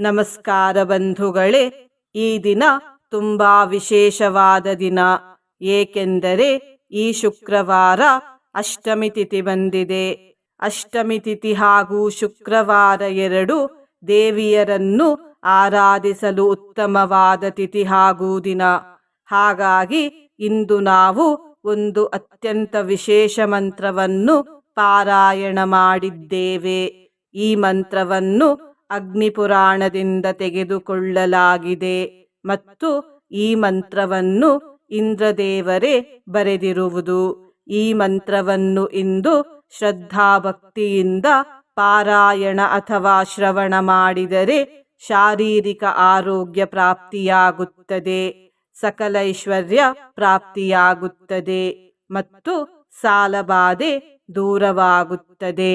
ನಮಸ್ಕಾರ ಬಂಧುಗಳೇ, ಈ ದಿನ ತುಂಬಾ ವಿಶೇಷವಾದ ದಿನ. ಏಕೆಂದರೆ ಈ ಶುಕ್ರವಾರ ಅಷ್ಟಮಿ ತಿಥಿ ಬಂದಿದೆ. ಅಷ್ಟಮಿ ತಿಥಿ ಹಾಗೂ ಶುಕ್ರವಾರ ಎರಡು ದೇವಿಯರನ್ನು ಆರಾಧಿಸಲು ಉತ್ತಮವಾದ ತಿಥಿ ಹಾಗೂ ದಿನ. ಹಾಗಾಗಿ ಇಂದು ನಾವು ಒಂದು ಅತ್ಯಂತ ವಿಶೇಷ ಮಂತ್ರವನ್ನು ಪಾರಾಯಣ ಮಾಡಿದ್ದೇವೆ. ಈ ಮಂತ್ರವನ್ನು ಅಗ್ನಿಪುರಾಣದಿಂದ ತೆಗೆದುಕೊಳ್ಳಲಾಗಿದೆ ಮತ್ತು ಈ ಮಂತ್ರವನ್ನು ಇಂದ್ರದೇವರೇ ಬರೆದಿರುವುದು. ಈ ಮಂತ್ರವನ್ನು ಇಂದು ಶ್ರದ್ಧಾಭಕ್ತಿಯಿಂದ ಪಾರಾಯಣ ಅಥವಾ ಶ್ರವಣ ಮಾಡಿದರೆ ಶಾರೀರಿಕ ಆರೋಗ್ಯ ಪ್ರಾಪ್ತಿಯಾಗುತ್ತದೆ, ಸಕಲ ಐಶ್ವರ್ಯ ಪ್ರಾಪ್ತಿಯಾಗುತ್ತದೆ ಮತ್ತು ಸಾಲಬಾಧೆ ದೂರವಾಗುತ್ತದೆ.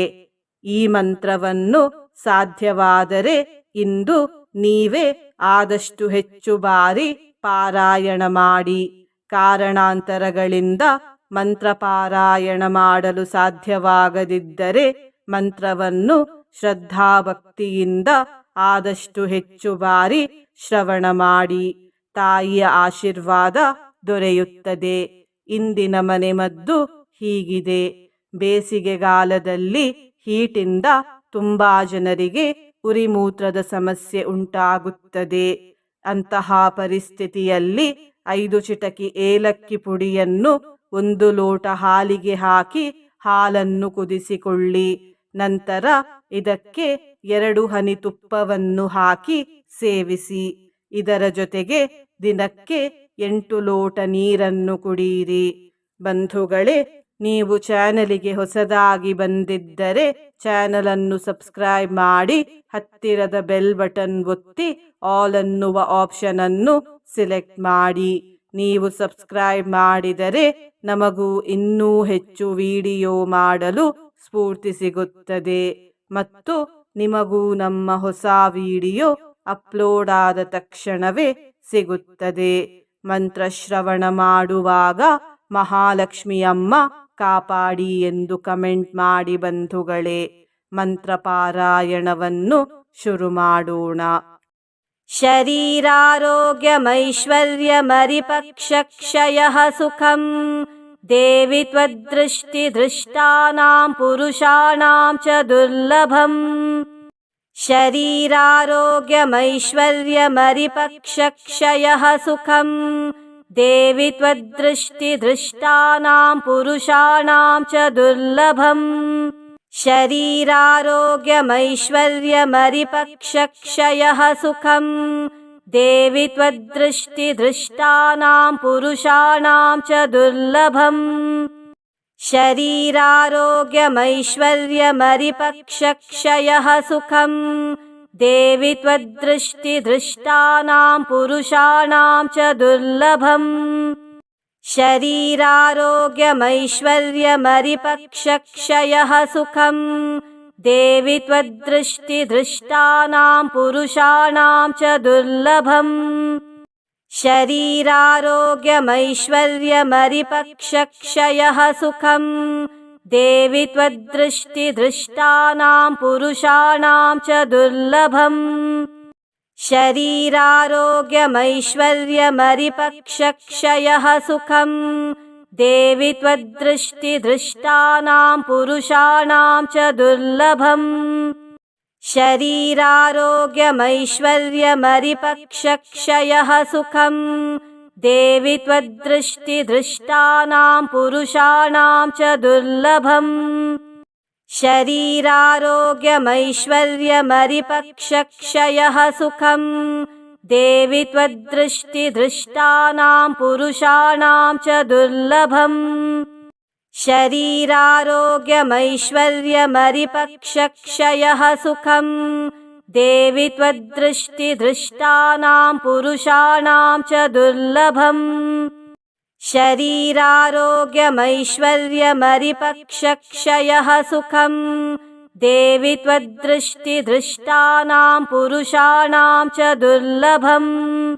ಈ ಮಂತ್ರವನ್ನು ಸಾಧ್ಯವಾದರೆ ಇಂದು ನೀವೇ ಆದಷ್ಟು ಹೆಚ್ಚು ಬಾರಿ ಪಾರಾಯಣ ಮಾಡಿ. ಕಾರಣಾಂತರಗಳಿಂದ ಮಂತ್ರ ಪಾರಾಯಣ ಮಾಡಲು ಸಾಧ್ಯವಾಗದಿದ್ದರೆ ಮಂತ್ರವನ್ನು ಶ್ರದ್ಧಾಭಕ್ತಿಯಿಂದ ಆದಷ್ಟು ಹೆಚ್ಚು ಬಾರಿ ಶ್ರವಣ ಮಾಡಿ. ತಾಯಿಯ ಆಶೀರ್ವಾದ ದೊರೆಯುತ್ತದೆ. ಇಂದಿನ ಮನೆಮದ್ದು ಹೀಗಿದೆ. ಬೇಸಿಗೆಗಾಲದಲ್ಲಿ ಹೀಟಿಂದ ತುಂಬಾ ಜನರಿಗೆ ಉರಿಮೂತ್ರದ ಸಮಸ್ಯೆ ಉಂಟಾಗುತ್ತದೆ. ಅಂತಹ ಪರಿಸ್ಥಿತಿಯಲ್ಲಿ ಐದು ಚಿಟಕಿ ಏಲಕ್ಕಿ ಪುಡಿಯನ್ನು ಒಂದು ಲೋಟ ಹಾಲಿಗೆ ಹಾಕಿ ಹಾಲನ್ನು ಕುದಿಸಿಕೊಳ್ಳಿ. ನಂತರ ಇದಕ್ಕೆ ಎರಡು ಹನಿ ತುಪ್ಪವನ್ನು ಹಾಕಿ ಸೇವಿಸಿ. ಇದರ ಜೊತೆಗೆ ದಿನಕ್ಕೆ ಎಂಟು ಲೋಟ ನೀರನ್ನು ಕುಡಿಯಿರಿ ಬಂಧುಗಳೇ ನೀವು ಚಾನಲಿಗೆ ಹೊಸದಾಗಿ ಬಂದಿದ್ದರೆ ಚಾನಲ್ ಅನ್ನು ಸಬ್ಸ್ಕ್ರೈಬ್ ಮಾಡಿ, ಹತ್ತಿರದ ಬೆಲ್ ಬಟನ್ ಒತ್ತಿ, ಆಲ್ ಅನ್ನುವ ಆಪ್ಷನ್ ಅನ್ನು ಸಿಲೆಕ್ಟ್ ಮಾಡಿ. ನೀವು ಸಬ್ಸ್ಕ್ರೈಬ್ ಮಾಡಿದರೆ ನಮಗೂ ಇನ್ನೂ ಹೆಚ್ಚು ವಿಡಿಯೋ ಮಾಡಲು ಸ್ಫೂರ್ತಿ ಸಿಗುತ್ತದೆ. ಮತ್ತು ನಿಮಗೂ ನಮ್ಮ ಹೊಸ ವಿಡಿಯೋ ಅಪ್ಲೋಡ್ ಆದ ತಕ್ಷಣವೇ ಸಿಗುತ್ತದೆ. ಮಂತ್ರಶ್ರವಣ ಮಾಡುವಾಗ ಮಹಾಲಕ್ಷ್ಮಿಯಮ್ಮ ಕಾಪಾಡಿ ಎಂದು ಕಮೆಂಟ್ ಮಾಡಿ ಬಂಧುಗಳೇ ಮಂತ್ರಪಾರಾಯಣವನ್ನು ಶುರು ಮಾಡೋಣ शरीरारोग्यमैश्वर्यमरिपक्षक्षयः सुखम् देवि त्वद्दृष्टिदृष्टानां पुरुषाणां च दुर्लभम् शरीरारोग्यमैश्वर्यमरिपक्षक्षयः सुखम् देवि त्वद्दृष्टिदृष्टानां पुरुषाणां च दुर्लभम्। शरीरारोग्यमैश्वर्यमरिपक्षक्षयः सुखम्। देवि त्वद्दृष्टिदृष्टानां पुरुषाणां च दुर्लभम्। शरीरारोग्यमैश्वर्यमरिपक्षक्षयः सुखम् देवि त्वद्दृष्टिदृष्टानां पुरुषाणां च दुर्लभम्। शरीरारोग्यमैश्वर्यमरिपक्षक्षयः सुखम्। देवि त्वद्दृष्टिदृष्टानां पुरुषाणां च दुर्लभम्। शरीरारोग्यमैश्वर्यमरिपक्षक्षयः सुखम् देवि त्वद्दृष्टिदृष्टानां पुरुषाणां च दुर्लभम्। शरीरारोग्यमैश्वर्यमरिपक्षक्षयः सुखम्। देवि त्वद्दृष्टिदृष्टानां पुरुषाणां च दुर्लभम्। शरीरारोग्यमैश्वर्यमरिपक्षक्षयः सुखम् देवि त्वद्दृष्टिदृष्टानां पुरुषाणां च दुर्लभम्। शरीरारोग्यमैश्वर्यमरिपक्षक्षयः सुखम्। देवि त्वद्दृष्टिदृष्टानां पुरुषाणां च दुर्लभम्। शरीरारोग्यमैश्वर्यमरिपक्षक्षयः सुखम् देवि त्वद्दृष्टिदृष्टानां पुरुषाणां च दुर्लभम्। शरीरारोग्यमैश्वर्यमरिपक्षक्षयः सुखम्। देवि त्वद्दृष्टिदृष्टानां पुरुषाणां च दुर्लभम्।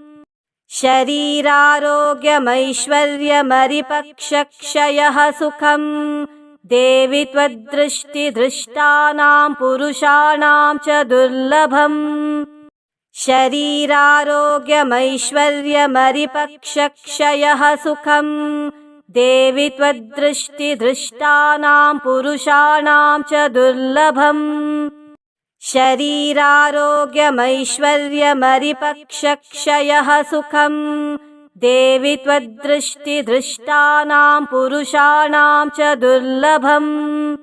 शरीरारोग्यमैश्वर्यमरिपक्षक्षयः सुखम् देवि त्वद्दृष्टिदृष्टानां पुरुषाणां च दुर्लभम्। शरीरारोग्यमैश्वर्यमरिपक्षक्षयः सुखम्। देवि त्वद्दृष्टिदृष्टानां पुरुषाणां च दुर्लभम्। शरीरारोग्यमैश्वर्यमरिपक्षक्षयः सुखम् देवि त्वद्दृष्टिदृष्टानां पुरुषाणां च दुर्लभम्।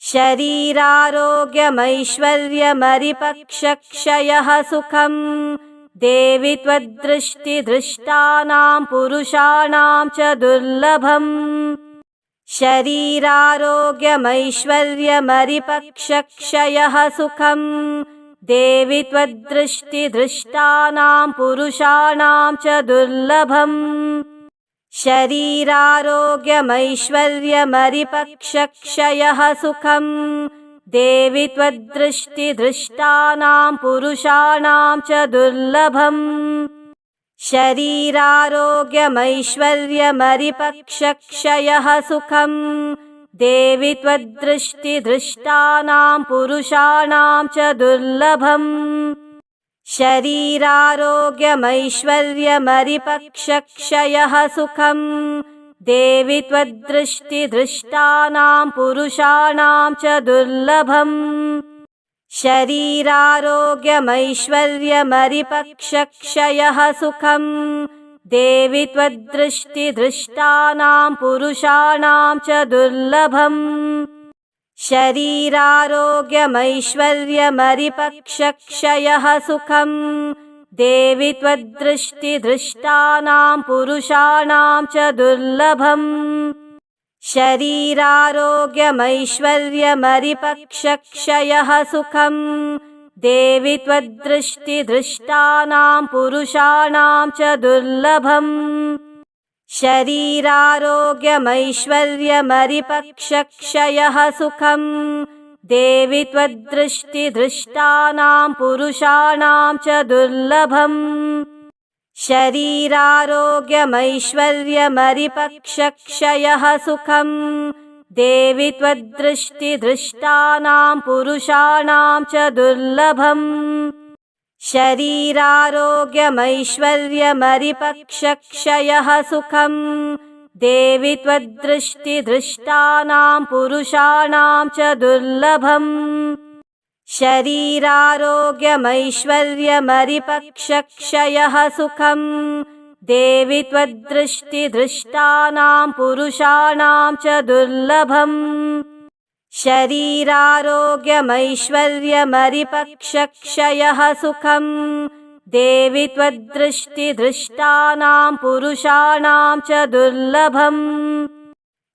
शरीरारोग्यमैश्वर्यमरिपक्षक्षयः सुखम्। देवि त्वद्दृष्टिदृष्टानां पुरुषाणां च दुर्लभम्। शरीरारोग्यमैश्वर्यमरिपक्षक्षयः सुखम् देवि त्वद्दृष्टिदृष्टानां पुरुषाणां च दुर्लभम्। शरीरारोग्यमैश्वर्यमरिपक्षक्षयः सुखम्। देवि त्वद्दृष्टिदृष्टानां पुरुषाणां च दुर्लभम्। शरीरारोग्यमैश्वर्यमरिपक्षक्षयः सुखम् देवि त्वद्दृष्टिदृष्टानां पुरुषाणां च दुर्लभम्। शरीरारोग्यमैश्वर्यमरिपक्षक्षयः सुखम्। देवि त्वद्दृष्टिदृष्टानां पुरुषाणां च दुर्लभम्। शरीरारोग्यमैश्वर्यमरिपक्षक्षयः सुखम् देवि त्वद्दृष्टिदृष्टानां पुरुषाणां च दुर्लभम्। शरीरारोग्यमैश्वर्यमरिपक्षक्षयः सुखम्। देवि त्वद्दृष्टिदृष्टानां पुरुषाणां च दुर्लभम्। शरीरारोग्यमैश्वर्यमरिपक्षक्षयः सुखम् देवि त्वद्दृष्टिदृष्टानां पुरुषाणां च दुर्लभम्। शरीरारोग्यमैश्वर्यमरिपक्षक्षयः सुखम्। देवि त्वद्दृष्टिदृष्टानां पुरुषाणां च दुर्लभम्। शरीरारोग्यमैश्वर्यमरिपक्षक्षयः सुखम् देवि त्वद्दृष्टिदृष्टानां पुरुषाणां च दुर्लभम्। शरीरारोग्यमैश्वर्यमरिपक्षक्षयः सुखम्। देवि त्वद्दृष्टिदृष्टानां पुरुषाणां च दुर्लभम्। शरीरारोग्यमैश्वर्यमरिपक्षक्षयः सुखम् देवि त्वद्दृष्टिदृष्टानां पुरुषाणां च दुर्लभम्। शरीरारोग्यमैश्वर्यमरिपक्षक्षयः सुखम्। देवि त्वद्दृष्टिदृष्टानां पुरुषाणां च दुर्लभम्।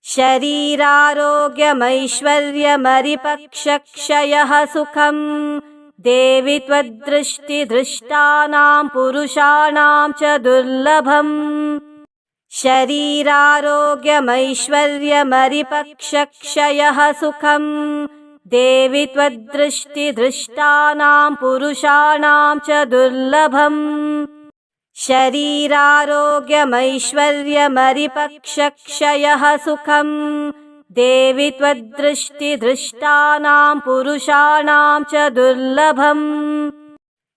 शरीरारोग्यमैश्वर्यमरिपक्षक्षयः सुखम् देवि त्वद्दृष्टिदृष्टानां पुरुषाणां च दुर्लभम्। शरीरारोग्यमैश्वर्यमरिपक्षक्षयः सुखम्। देवि त्वद्दृष्टिदृष्टानां पुरुषाणां च दुर्लभम्। शरीरारोग्यमैश्वर्यमरिपक्षक्षयः सुखम् देवि त्वद्दृष्टिदृष्टानां पुरुषाणां च दुर्लभम्।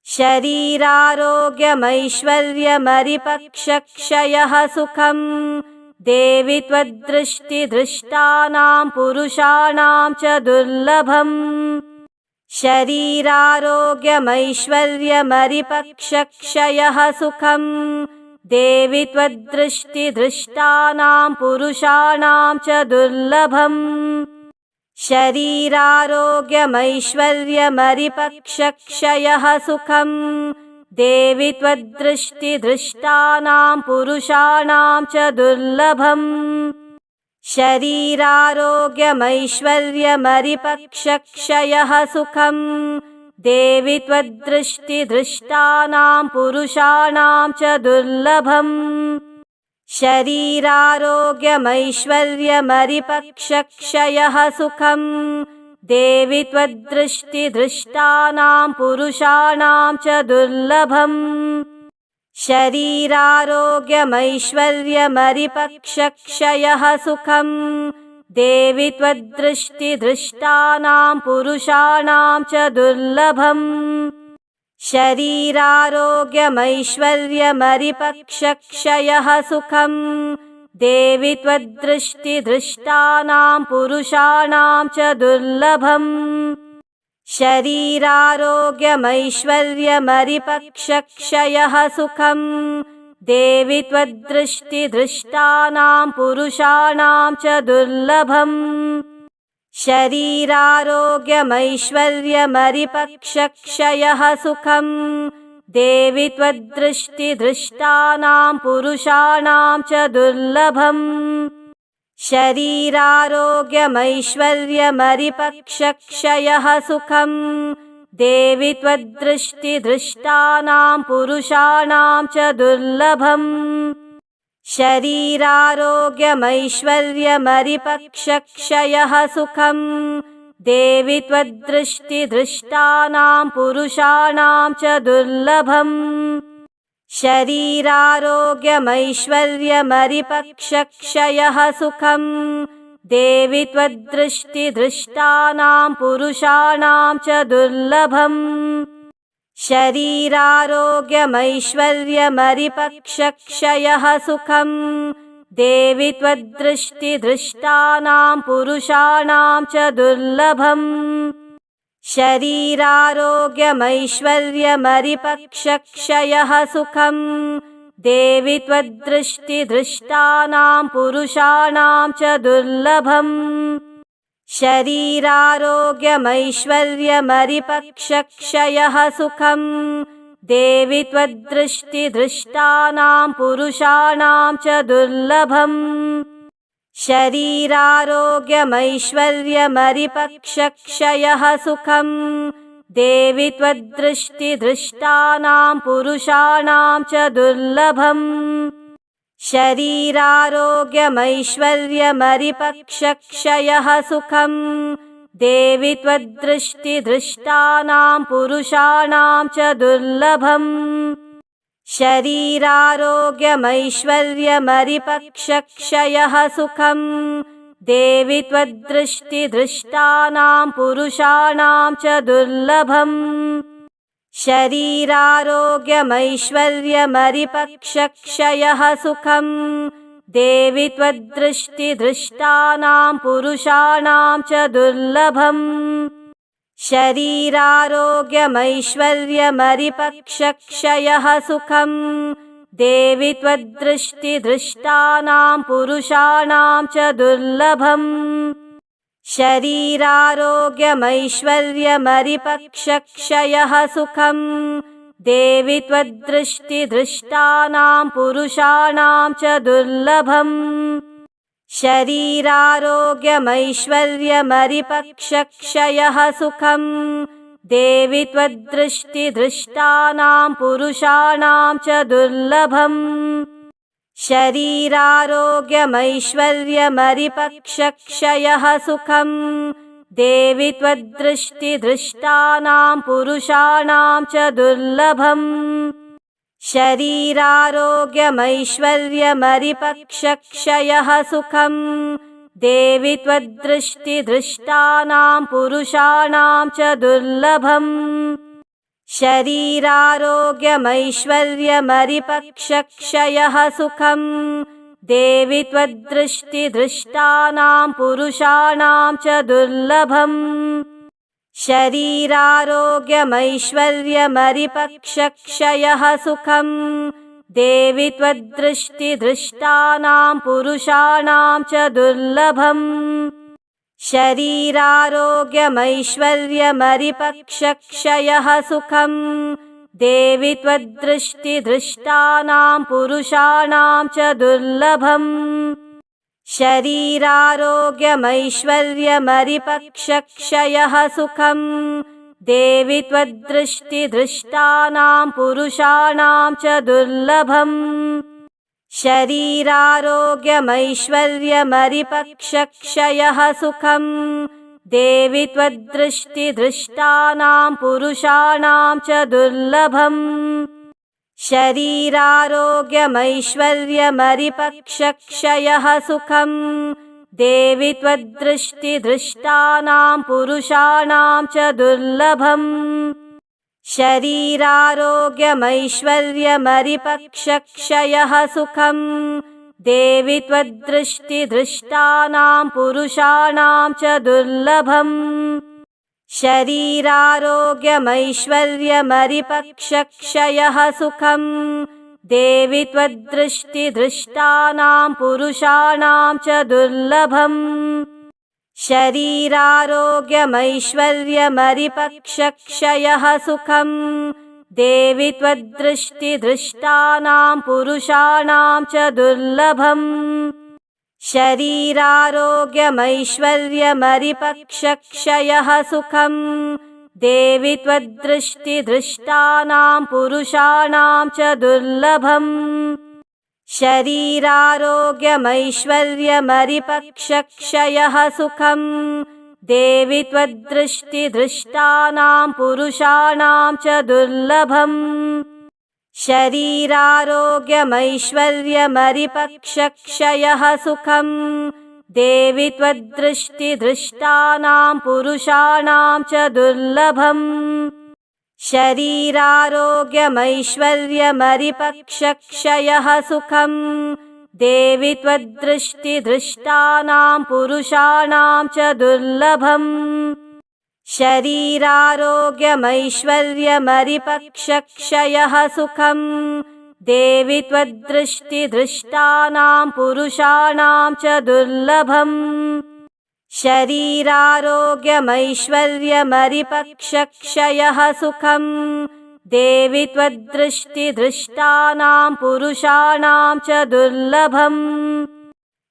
शरीरारोग्यमैश्वर्यमरिपक्षक्षयः सुखम्। देवि त्वद्दृष्टिदृष्टानां पुरुषाणां च दुर्लभम्। शरीरारोग्यमैश्वर्यमरिपक्षक्षयः सुखम् देवि त्वद्दृष्टिदृष्टानां पुरुषाणां च दुर्लभम्। शरीरारोग्यमैश्वर्यमरिपक्षक्षयः सुखम्। देवि त्वद्दृष्टिदृष्टानां पुरुषाणां च दुर्लभम्। शरीरारोग्यमैश्वर्यमरिपक्षक्षयः सुखम् देवि त्वद्दृष्टिदृष्टानां पुरुषाणां च दुर्लभम्। शरीरारोग्यमैश्वर्यमरिपक्षक्षयः सुखम्। देवि त्वद्दृष्टिदृष्टानां पुरुषाणां च दुर्लभम्। शरीरारोग्यमैश्वर्यमरिपक्षक्षयः सुखम् देवि त्वद्दृष्टिदृष्टानां पुरुषाणां च दुर्लभम्। शरीरारोग्यमैश्वर्यमरिपक्षक्षयः सुखम्। देवि त्वद्दृष्टिदृष्टानां पुरुषाणां च दुर्लभम्। शरीरारोग्यमैश्वर्यमरिपक्षक्षयः सुखम् देवि त्वद्दृष्टिदृष्टानां पुरुषाणां च दुर्लभम्। शरीरारोग्यमैश्वर्यमरिपक्षक्षयः सुखम्। देवि त्वद्दृष्टिदृष्टानां पुरुषाणां च दुर्लभम्। शरीरारोग्यमैश्वर्यमरिपक्षक्षयः सुखम् देवि त्वद्दृष्टिदृष्टानां पुरुषाणां च दुर्लभम्। शरीरारोग्यमैश्वर्यमरिपक्षक्षयः सुखम्। देवि त्वद्दृष्टिदृष्टानां पुरुषाणां च दुर्लभम्। शरीरारोग्यमैश्वर्यमरिपक्षक्षयः सुखम् देवि त्वद्दृष्टिदृष्टानां पुरुषाणां च दुर्लभम्। शरीरारोग्यमैश्वर्यमरिपक्षक्षयः सुखम्। देवि त्वद्दृष्टिदृष्टानां पुरुषाणां च दुर्लभम्। शरीरारोग्यमैश्वर्यमरिपक्षक्षयः सुखम् देवि त्वद्दृष्टिदृष्टानां पुरुषाणां च दुर्लभम्। शरीरारोग्यमैश्वर्यमरिपक्षक्षयः सुखम्। देवि त्वद्दृष्टिदृष्टानां पुरुषाणां च दुर्लभम्। शरीरारोग्यमैश्वर्यमरिपक्षक्षयः सुखम् देवि त्वद्दृष्टिदृष्टानां पुरुषाणां च दुर्लभम्। शरीरारोग्यमैश्वर्यमरिपक्षक्षयः सुखम्। देवि त्वद्दृष्टिदृष्टानां पुरुषाणां च दुर्लभम्। शरीरारोग्यमैश्वर्यमरिपक्षक्षयः सुखम् देवि त्वद्दृष्टिदृष्टानां पुरुषाणां च दुर्लभम्। शरीरारोग्यमैश्वर्यमरिपक्षक्षयः सुखम्। देवि त्वद्दृष्टिदृष्टानां पुरुषाणां च दुर्लभम्। शरीरारोग्यमैश्वर्यमरिपक्षक्षयः सुखम् देवि त्वद्दृष्टिदृष्टानां पुरुषाणां च दुर्लभम्। शरीरारोग्यमैश्वर्यमरिपक्षक्षयः सुखम्। देवि त्वद्दृष्टिदृष्टानां पुरुषाणां च दुर्लभम्। शरीरारोग्यमैश्वर्यमरिपक्षक्षयः सुखम् देवि त्वद्दृष्टिदृष्टानां पुरुषाणां च दुर्लभम्। शरीरारोग्यमैश्वर्यमरिपक्षक्षयः सुखम्। देवि त्वद्दृष्टिदृष्टानां पुरुषाणां च दुर्लभम्। शरीरारोग्यमैश्वर्यमरिपक्षक्षयः सुखम् देवि त्वद्दृष्टिदृष्टानां पुरुषाणां च दुर्लभम्। शरीरारोग्यमैश्वर्यमरिपक्षक्षयः सुखम्। देवि त्वद्दृष्टिदृष्टानां पुरुषाणां च दुर्लभम्। शरीरारोग्यमैश्वर्यमरिपक्षक्षयः सुखम् देवि त्वद्दृष्टिदृष्टानां पुरुषाणां च दुर्लभम्। शरीरारोग्यमैश्वर्यमरिपक्षक्षयः सुखम्। देवि त्वद्दृष्टिदृष्टानां पुरुषाणां च दुर्लभम्। शरीरारोग्यमैश्वर्यमरिपक्षक्षयः सुखम् देवि त्वद्दृष्टिदृष्टानां पुरुषाणां च दुर्लभम्। शरीरारोग्यमैश्वर्यमरिपक्षक्षयः सुखम्। देवि त्वद्दृष्टिदृष्टानां पुरुषाणां च दुर्लभम्। शरीरारोग्यमैश्वर्यमरिपक्षक्षयः सुखम् देवि त्वद्दृष्टिदृष्टानां पुरुषाणां च दुर्लभम्। शरीरारोग्यमैश्वर्यमरिपक्षक्षयः सुखम्। देवि त्वद्दृष्टिदृष्टानां पुरुषाणां च दुर्लभम्। शरीरारोग्यमैश्वर्यमरिपक्षक्षयः सुखम् देवि त्वद्दृष्टिदृष्टानां पुरुषाणां च दुर्लभम्। शरीरारोग्यमैश्वर्यमरिपक्षक्षयः सुखम्। देवि त्वद्दृष्टिदृष्टानां पुरुषाणां च दुर्लभम्। शरीरारोग्यमैश्वर्यमरिपक्षक्षयः सुखम् देवि त्वद्दृष्टिदृष्टानां पुरुषाणां च दुर्लभम्। शरीरारोग्यमैश्वर्यमरिपक्षक्षयः सुखम्। देवि त्वद्दृष्टिदृष्टानां पुरुषाणां च दुर्लभम्। शरीरारोग्यमैश्वर्यमरिपक्षक्षयः सुखम् देवि त्वद्दृष्टिदृष्टानां पुरुषाणां च दुर्लभम्। शरीरारोग्यमैश्वर्यमरिपक्षक्षयः सुखम्। देवि त्वद्दृष्टिदृष्टानां पुरुषाणां च दुर्लभम्। शरीरारोग्यमैश्वर्यमरिपक्षक्षयः सुखम् देवि त्वद्दृष्टिदृष्टानां पुरुषाणां च दुर्लभम्। शरीरारोग्यमैश्वर्यमरिपक्षक्षयः सुखम्। देवि त्वद्दृष्टिदृष्टानां पुरुषाणां च दुर्लभम्।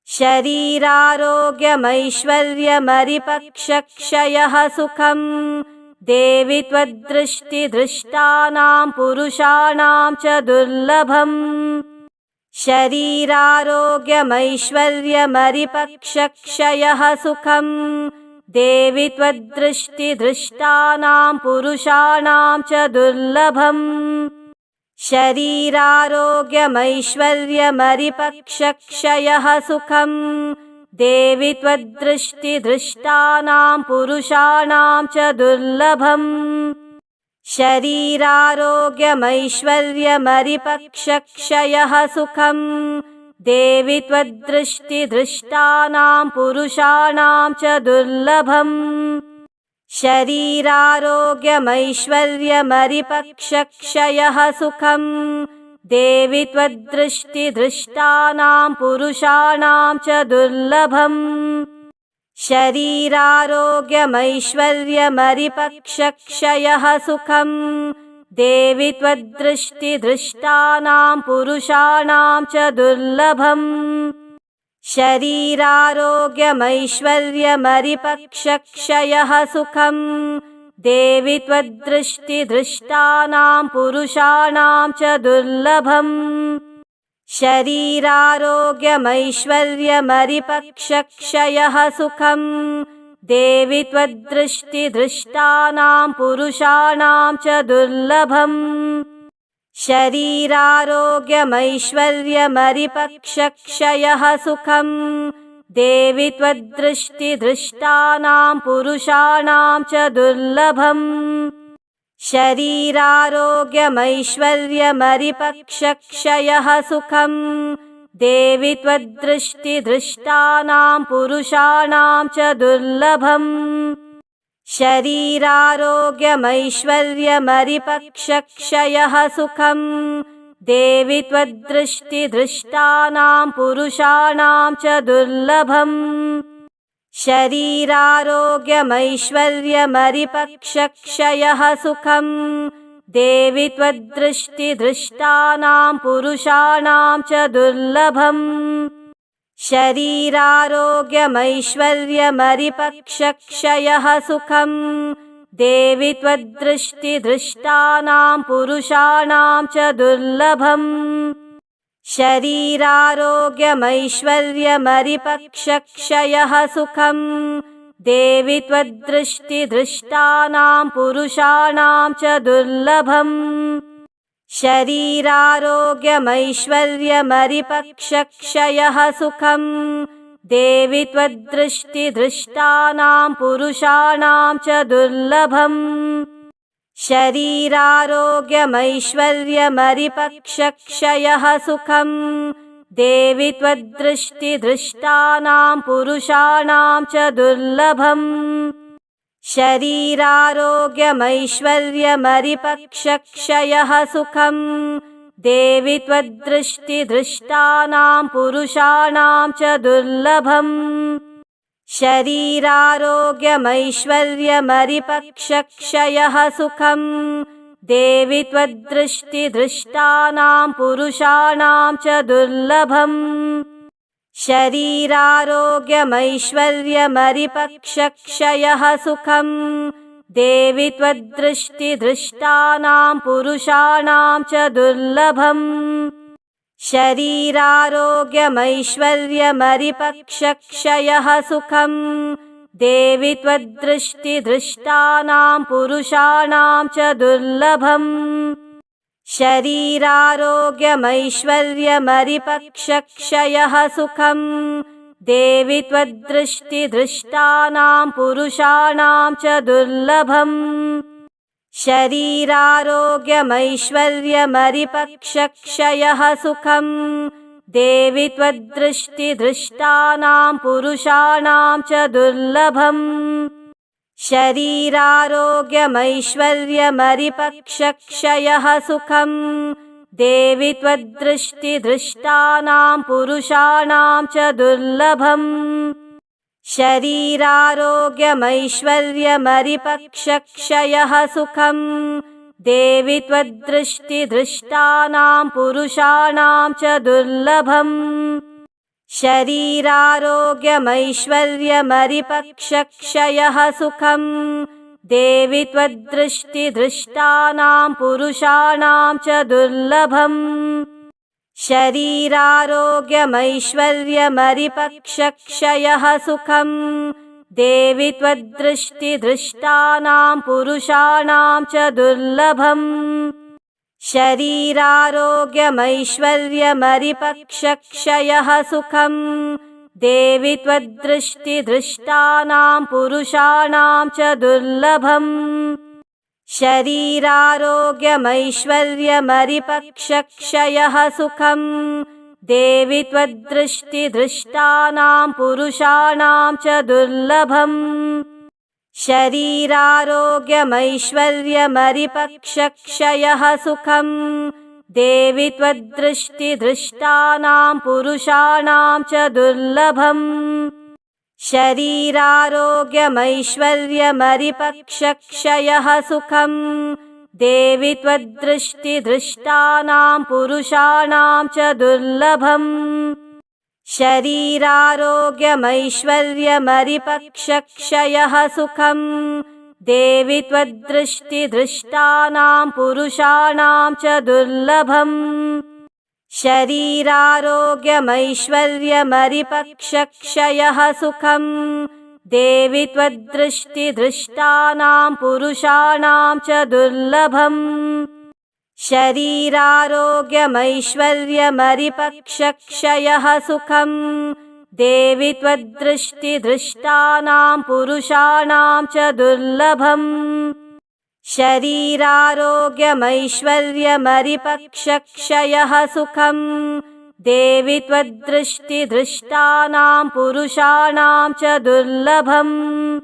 शरीरारोग्यमैश्वर्यमरिपक्षक्षयः सुखम् देवि त्वद्दृष्टिदृष्टानां पुरुषाणां च दुर्लभम्। शरीरारोग्यमैश्वर्यमरिपक्षक्षयः सुखम्। देवि त्वद्दृष्टिदृष्टानां पुरुषाणां च दुर्लभम्। शरीरारोग्यमैश्वर्यमरिपक्षक्षयः सुखम् देवि त्वद्दृष्टिदृष्टानां पुरुषाणां च दुर्लभम्। शरीरारोग्यमैश्वर्यमरिपक्षक्षयः सुखम्। देवि त्वद्दृष्टिदृष्टानां पुरुषाणां च दुर्लभम्। शरीरारोग्यमैश्वर्यमरिपक्षक्षयः सुखम् देवि त्वद्दृष्टिदृष्टानां पुरुषाणां च दुर्लभम्। शरीरारोग्यमैश्वर्यमरिपक्षक्षयः सुखम्। देवि त्वद्दृष्टिदृष्टानां पुरुषाणां च दुर्लभम्। शरीरारोग्यमैश्वर्यमरिपक्षक्षयः सुखम् देवि त्वद्दृष्टिदृष्टानां पुरुषाणां च दुर्लभम्। शरीरारोग्यमैश्वर्यमरिपक्षक्षयः सुखम्। देवि त्वद्दृष्टिदृष्टानां पुरुषाणां च दुर्लभम्। शरीरारोग्यमैश्वर्यमरिपक्षक्षयः सुखम् देवि त्वद्दृष्टिदृष्टानां पुरुषाणां च दुर्लभम्। शरीरारोग्यमैश्वर्यमरिपक्षक्षयः सुखम्। देवि त्वद्दृष्टिदृष्टानां पुरुषाणां च दुर्लभम्। शरीरारोग्यमैश्वर्यमरिपक्षक्षयः सुखम् देवि त्वद्दृष्टिदृष्टानां पुरुषाणां च दुर्लभम्। शरीरारोग्यमैश्वर्यमरिपक्षक्षयः सुखम्। देवि त्वद्दृष्टिदृष्टानां पुरुषाणां च दुर्लभम्। शरीरारोग्यमैश्वर्यमरिपक्षक्षयः सुखम् देवि त्वद्दृष्टिदृष्टानां पुरुषाणां च दुर्लभम्। शरीरारोग्यमैश्वर्यमरिपक्षक्षयः सुखम्। देवि त्वद्दृष्टिदृष्टानां पुरुषाणां च दुर्लभम्। शरीरारोग्यमैश्वर्यमरिपक्षक्षयः सुखम् देवि त्वद्दृष्टिदृष्टानां पुरुषाणां च दुर्लभम्। शरीरारोग्यमैश्वर्यमरिपक्षक्षयः सुखम्। देवि त्वद्दृष्टिदृष्टानां पुरुषाणां च दुर्लभम्। शरीरारोग्यमैश्वर्यमरिपक्षक्षयः सुखम् देवि त्वद्दृष्टिदृष्टानां पुरुषाणां च दुर्लभम्। शरीरारोग्यमैश्वर्यमरिपक्षक्षयः सुखम्। देवि त्वद्दृष्टिदृष्टानां पुरुषाणां च दुर्लभम्। शरीरारोग्यमैश्वर्यमरिपक्षक्षयः सुखम् देवि त्वद्दृष्टिदृष्टानां पुरुषाणां च दुर्लभम्। शरीरारोग्यमैश्वर्यमरिपक्षक्षयः सुखम्। देवि त्वद्दृष्टिदृष्टानां पुरुषाणां च दुर्लभम्। शरीरारोग्यमैश्वर्यमरिपक्षक्षयः सुखम् देवि त्वद्दृष्टिदृष्टानां पुरुषाणां च दुर्लभम्। शरीरारोग्यमैश्वर्यमरिपक्षक्षयः सुखम्। देवि त्वद्दृष्टिदृष्टानां पुरुषाणां च दुर्लभम्। शरीरारोग्यमैश्वर्यमरिपक्षक्षयः सुखम् देवि त्वद्दृष्टिदृष्टानां पुरुषाणां च दुर्लभम्। शरीरारोग्यमैश्वर्यमरिपक्षक्षयः सुखम्। देवि त्वद्दृष्टिदृष्टानां पुरुषाणां च दुर्लभम्। शरीरारोग्यमैश्वर्यमरिपक्षक्षयः सुखम् देवि त्वद्दृष्टिदृष्टानां पुरुषाणां च दुर्लभम्। शरीरारोग्यमैश्वर्यमरिपक्षक्षयः सुखम्। देवि त्वद्दृष्टिदृष्टानां पुरुषाणां च दुर्लभम्। शरीरारोग्यमैश्वर्यमरिपक्षक्षयः सुखम् देवि त्वद्दृष्टिदृष्टानां पुरुषाणां च दुर्लभम्। शरीरारोग्यमैश्वर्यमरिपक्षक्षयः सुखम्। देवि त्वद्दृष्टिदृष्टानां पुरुषाणां च दुर्लभम्। शरीरारोग्यमैश्वर्यमरिपक्षक्षयः सुखम् देवि त्वद्दृष्टिदृष्टानां पुरुषाणां च दुर्लभम्। शरीरारोग्यमैश्वर्यमरिपक्षक्षयः सुखम्। देवि त्वद्दृष्टिदृष्टानां पुरुषाणां च दुर्लभम्। शरीरारोग्यमैश्वर्यमरिपक्षक्षयः सुखम् देवि त्वद्दृष्टिदृष्टानां पुरुषाणां च दुर्लभम्। शरीरारोग्यमैश्वर्यमरिपक्षक्षयः सुखम्। देवि त्वद्दृष्टिदृष्टानां पुरुषाणां च दुर्लभम्। शरीरारोग्यमैश्वर्यमरिपक्षक्षयः सुखम् देवि त्वद्दृष्टिदृष्टानां पुरुषाणां च दुर्लभम्। शरीरारोग्यमैश्वर्यमरिपक्षक्षयः सुखम्। देवि त्वद्दृष्टिदृष्टानां पुरुषाणां च दुर्लभम्।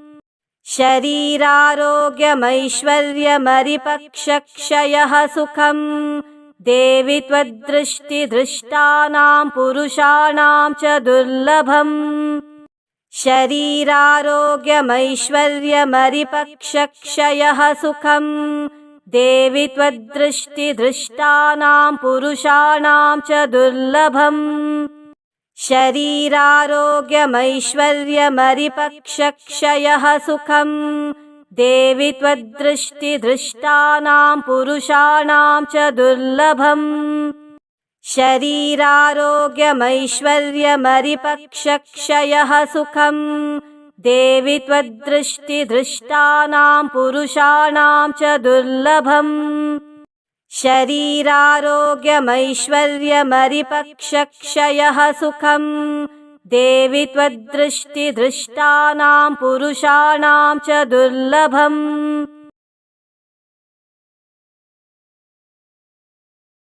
शरीरारोग्यमैश्वर्यमरिपक्षक्षयः सुखम् देवि त्वद्दृष्टिदृष्टानां पुरुषाणां च दुर्लभम्। शरीरारोग्यमैश्वर्यमरिपक्षक्षयः सुखम्। देवि त्वद्दृष्टिदृष्टानां पुरुषाणां च दुर्लभम्। शरीरारोग्यमैश्वर्यमरिपक्षक्षयः सुखम् देवि त्वद्दृष्टिदृष्टानां पुरुषाणां च दुर्लभम्। शरीरारोग्यमैश्वर्यमरिपक्षक्षयः सुखम्। देवि त्वद्दृष्टिदृष्टानां पुरुषाणां च दुर्लभम्। शरीरारोग्यमैश्वर्यमरिपक्षक्षयः सुखम् देवि त्वद्दृष्टिदृष्टानां पुरुषाणां च दुर्लभम्